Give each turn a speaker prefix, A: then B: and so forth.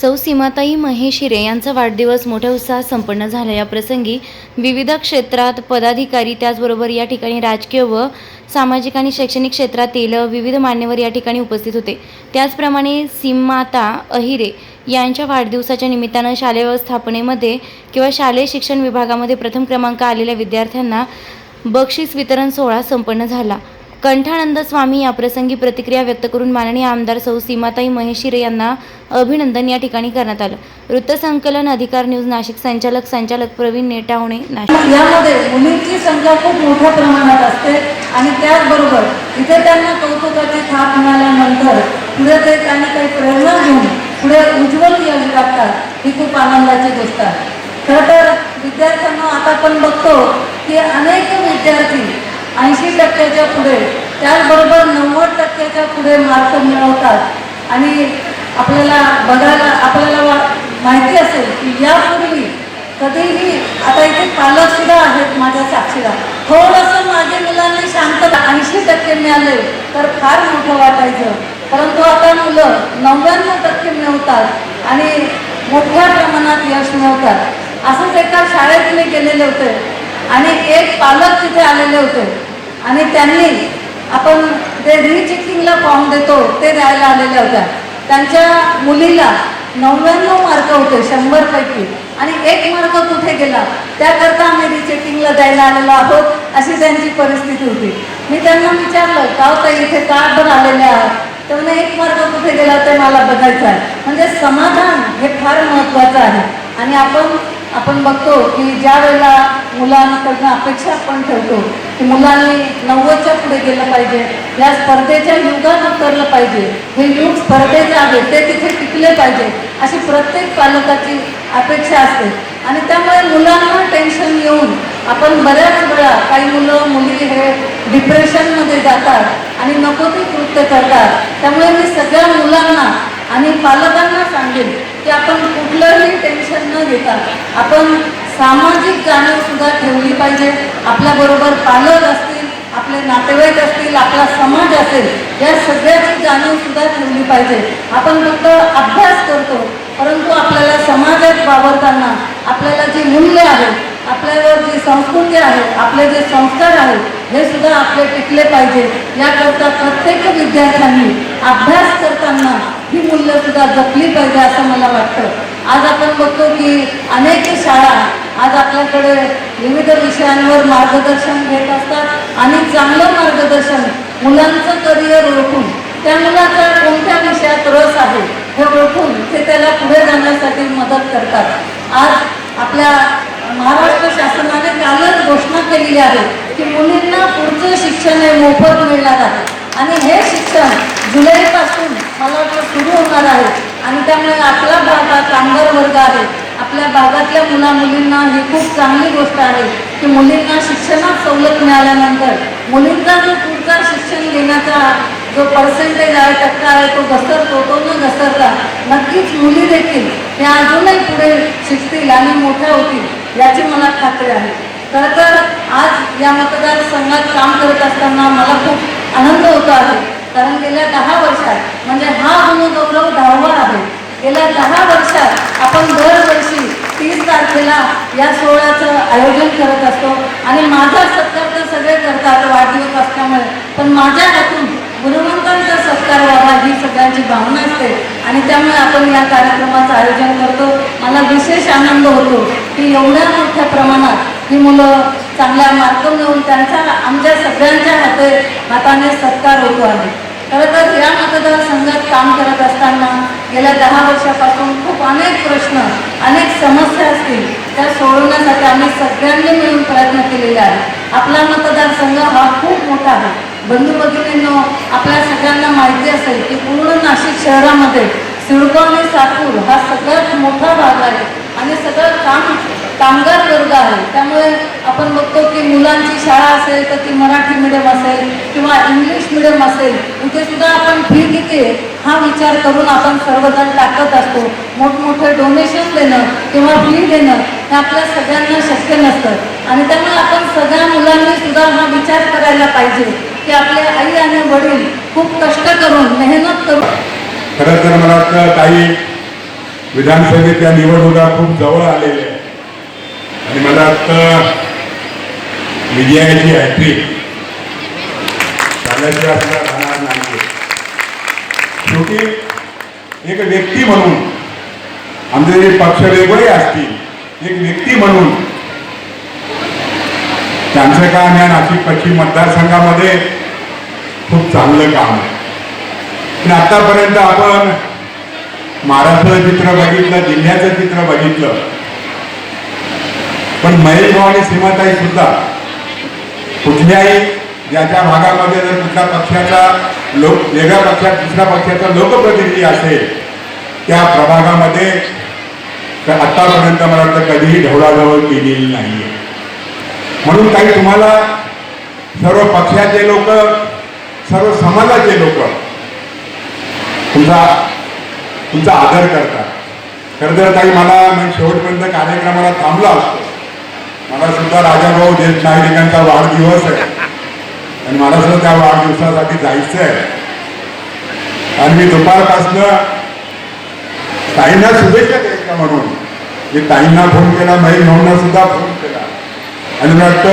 A: सौ सीमाताई महेशिरे यांचा वाढदिवस मोठ्या उत्साहात संपन्न झाला. या प्रसंगी विविध क्षेत्रात पदाधिकारी त्याचबरोबर या ठिकाणी राजकीय व सामाजिक आणि शैक्षणिक क्षेत्रातील विविध मान्यवर या ठिकाणी उपस्थित होते. त्याचप्रमाणे सीमाता अहिरे यांच्या वाढदिवसाच्या निमित्तानं शालेय व्यवस्थापनेमध्ये किंवा शालेय शिक्षण विभागामध्ये प्रथम क्रमांक आलेल्या विद्यार्थ्यांना बक्षीस वितरण सोहळा संपन्न झाला. कंठानंद स्वामी याप्रसंगी प्रतिक्रिया व्यक्त करून माननीय आमदार सौ सीमाताई महेशिरे यांना अभिनंदन या ठिकाणी करण्यात आलं. वृत्तसंकलन अधिकार न्यूज नाशिक संचालक संचालक प्रवीण नेटावणे नाशिक.
B: यामध्ये मुलींची संख्या खूप मोठ्या प्रमाणात असते आणि त्याचबरोबर इथे त्यांना कौतुकाची थाप मिळाल्यानंतर पुढे ते त्यांना काही प्रेरणा घेऊन पुढे उज्ज्वल यश गाठतात ही खूप आनंदाची गोष्ट आहे. खरं तर विद्यार्थ्यांना आता आपण बघतो की अनेक विद्यार्थी ऐंशी टक्क्याच्या पुढे. त्याचबरोबर नव्वद टक्क्याच्या पुढे मार्क मिळवतात. आणि आपल्याला बघायला आपल्याला वा- माहिती असेल की यापूर्वी कधीही आता इथे पालकसुद्धा आहेत माझ्या साक्षीला. थोडंसं माझ्या मुलांनी शांतता ऐंशी टक्के मिळाले तर फार मोठं वाटायचं. परंतु आता मुलं नव्याण्णव टक्के मिळवतात आणि मोठ्या प्रमाणात यश मिळवतात. असंच एका शाळेत मी गेलेले होते आणि एक पालक तिथे आलेले होते. आणि त्यांनी आपण ते रिचेकिंगला फॉर्म देतो ते द्यायला आलेल्या होत्या त्यांच्या मुलीला नव्याण्णव मार्क होते शंभरपैकी. आणि एक मार्क कुठे गेला? त्याकरता आम्ही रिचेकिंगला द्यायला आलेलो आहोत अशी त्यांची परिस्थिती होती. मी त्यांना विचारलं का होता इथे का बरं आलेले आहात? तर एक मार्क कुठे गेला ते मला बघायचं आहे. म्हणजे समाधान हे फार महत्त्वाचं आहे. आणि आपण आपण बघतो की ज्या वेळेला मुलांकडनं अपेक्षा आपण ठेवतो मुलांनी नव्वदच्या पुढे गेलं पाहिजे. या स्पर्धेच्या युगात उतरलं पाहिजे. हे युग स्पर्धेचं आहे ते तिथे टिकले पाहिजे. अशी प्रत्येक पालकाची अपेक्षा असते. आणि त्यामुळे मुलांना टेन्शन येऊन आपण बऱ्याच वेळा काही मुलं मुली हे डिप्रेशनमध्ये जातात आणि नको ती कृत्य करतात. त्यामुळे मी सगळ्या मुलांना आणि पालकांना सांगेन की आपण कुठलंही टेन्शन न घेता आपण सामाजिक जाणीव सुद्धा ठेवली पाहिजे. आपल्याबरोबर पालक असतील आपले नातेवाईक असतील आपला समाज असेल या सगळ्याची जाणीव सुद्धा ठेवली पाहिजे. आपण फक्त अभ्यास करतो परंतु आपल्याला समाजात वावरताना आपल्याला जी मूल्य आहेत आपल्यावर जी संस्कृती आहे आपले जे संस्कार आहेत हे सुद्धा आपले टिकले पाहिजे. याकरता प्रत्येक विद्यार्थ्यांनी अभ्यास करताना ही मूल्यं सुद्धा जपली पाहिजे असं मला वाटतं. आज आपण बघतो की अनेक शाळा आज आपल्याकडे विविध विषयांवर मार्गदर्शन घेत असतात आणि चांगलं मार्गदर्शन मुलांचं करिअर ओळखून त्या मुलाचा कोणत्या विषयात रस आहे हे ओळखून ते त्याला पुढे जाण्यासाठी मदत करतात. आज आपल्या महाराष्ट्र शासनाने कालच घोषणा केलेली आहे की मुलींना पुढचं शिक्षण हे मोफत मिळणार आहे. आणि हे शिक्षण जुलैपासून मला वाटतं सुरू होणार आहे आणि त्यामुळे आपला भाग हा कामगार वर्ग आहे. आपल्या भागातल्या मुला मुलींना ही खूप चांगली गोष्ट आहे की मुलींना शिक्षणात सवलत मिळाल्यानंतर मुलींचा जो पुढचा शिक्षण घेण्याचा जो पर्सेंटेज आहे टक्का आहे तो घसरतो तो न घसरता नक्कीच मुली देखील त्या अजूनही पुढे शिकतील आणि मोठ्या होतील याची मला खात्री आहे. खरं तर आज या मतदारसंघात काम करत असताना मला खूप आनंद होतो आहे. कारण गेल्या दहा वर्षात म्हणजे हा गुणगौरव दहावा आहे गेल्या दहा वर्षात आपण दर या सोहळ्याचं आयोजन करत असतो. आणि माझा सत्कार तर सगळे करतात वाढदिवस असल्यामुळे. पण माझ्या हातून गुरुवंतांचा सत्कार व्हावा ही सगळ्यांची भावना असते. आणि त्यामुळे आपण या कार्यक्रमाचं आयोजन करतो. मला विशेष आनंद होतो की एवढ्या मोठ्या प्रमाणात ही मुलं चांगल्या मार्ग मिळवून त्यांचा आमच्या सगळ्यांच्या हाते हाताने सत्कार होतो आहे. खरं तर या मतदारसंघात काम करत असताना गेल्या दहा वर्षापासून खूप अनेक प्रश्न अनेक समस्या असतील त्या सोडवण्यासाठी आम्ही सगळ्यांनी मिळून प्रयत्न केलेले आहे आपला मतदारसंघ हा खूप मोठा आहे. बंधू भगिनींनो आपल्या सगळ्यांना माहिती असेल की पूर्ण नाशिक शहरामध्ये सिडको आणि सातूर हा सगळ्यात मोठा भाग आहे आणि सगळं काम कामगार वर्ग आहे. त्यामुळे आपण बघतो की मुलांची शाळा असेल तर ती मराठी मिडियम असेल किंवा इंग्लिश मिडियम असेल इथे सुद्धा आपण फी किती हा विचार करून आपण सर्वजण टाकत असतो. मोठमोठे डोनेशन देणं किंवा फी देणं हे आपल्या सगळ्यांना शक्य नसतं. आणि त्यामुळे आपण सगळ्या मुलांनी सुद्धा हा विचार करायला पाहिजे की आपले आई आणि वडील खूप कष्ट करून मेहनत करून
C: खरं तर मला वाटतं काही विधानसभेच्या निवडणुका खूप जवळ आलेल्या आणि मला वाटतं विजयाची हॅट्रिक. झाल्याशिवाय आपल्याला राहणार नाही शेवटी एक व्यक्ती म्हणून आमचे जे पक्ष वेगळे असतील एक व्यक्ती म्हणून त्यांचं काम या नाशिक पश्चिम मतदारसंघामध्ये खूप चांगलं काम आहे. पण आतापर्यंत आपण महाराष्ट्राचं चित्र बघितलं जिल्ह्याचं चित्र बघितलं पण महेश भाऊ आणि सीमाताई सुद्धा कुठल्याही ज्याच्या भागामध्ये जर कुठल्या पक्षाचा लोक वेगळ्या पक्षात दुसऱ्या पक्षाचा लोकप्रतिनिधी असेल त्या प्रभागामध्ये तर आतापर्यंत मला वाटतं कधीही ढवळाढवळ केलेली नाही म्हणून काही तुम्हाला सर्व पक्षाचे लोक सर्व समाजाचे लोक तुमचा तुमचा आदर करतात. खरं तर काही मला शेवटपर्यंत कार्यक्रमाला थांबला असतो. मला सुद्धा राजाभाऊ ज्येष्ठ नागरिकांचा वाढदिवस आहे. आणि मला सुद्धा त्या वाढदिवसासाठी जायचं आहे. आणि मी दुपारपासनं ताईंना शुभेच्छा द्यायच्या म्हणून. मी ताईंना फोन केला महेश भाऊंना सुद्धा फोन केला. आणि मला वाटतं